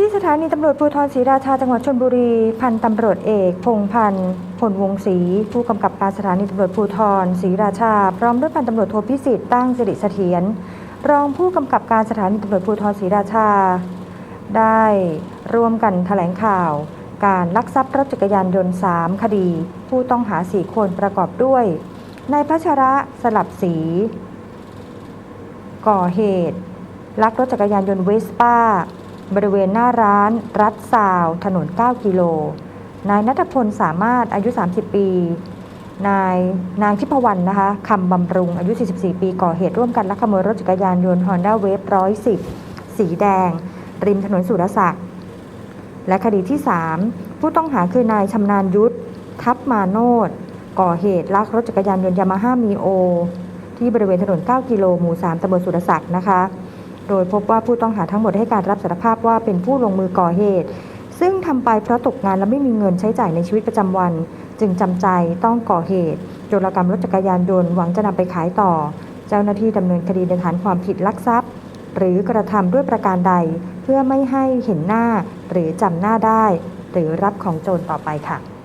ที่สถานีตำรวจภูธรศรีราชาจังหวัดชลบุรี พันตำรวจเอก พงพันธ์ผลวงศรีผู้กำกับการสถานีตำรวจภูธรศรีราชา พร้อมด้วยพันตำรวจโทพิสิทธิ์ตั้งสิริเสถียรรองผู้กำกับการสถานีตำรวจภูธรศรีราชา ได้ร่วมกันแถลงข่าว การลักทรัพย์รถจักรยานยนต์ 3 คดี ผู้ต้องหา 4 คนประกอบด้วยนายพัชระสลับศรีก่อเหตุ ลักรถจักรยานยนต์เวสป้า บริเวณหน้าร้าน รัดซาว ถนน 9 กิโล นายนัทพลสามารถอายุ 30 ปี นายนางทิพวรรณนะคะคำบำรุงอายุ 44 ปีก่อเหตุร่วมกันลักขโมยรถจักรยานยนต์ Honda Wave 110 สีแดง ริมถนนสุรศักดิ์และคดีที่ 3 ผู้ต้องหาคือนายชำนาญยุทธทัพมาโนดก่อเหตุลักรถจักรยานยนต์ยามาฮ่ามีโอ ที่บริเวณถนน 9 กิโลหมู่ 3ตำบลสุรศักดิ์นะคะ โดยพบว่าผู้ต้องหาทั้งหมดให้การรับสารภาพว่าเป็นผู้ลงมือก่อเหตุ ซึ่งทำไปเพราะตกงานและไม่มีเงินใช้จ่ายในชีวิตประจำวัน จึงจำใจต้องก่อเหตุโจรกรรมรถจักรยานยนต์หวังจะนำไปขายต่อ เจ้าหน้าที่ดำเนินคดีในฐานความผิดลักทรัพย์ หรือกระทำด้วยประการใด เพื่อไม่ให้เห็นหน้า หรือจำหน้าได้ หรือรับของโจรต่อไปค่ะ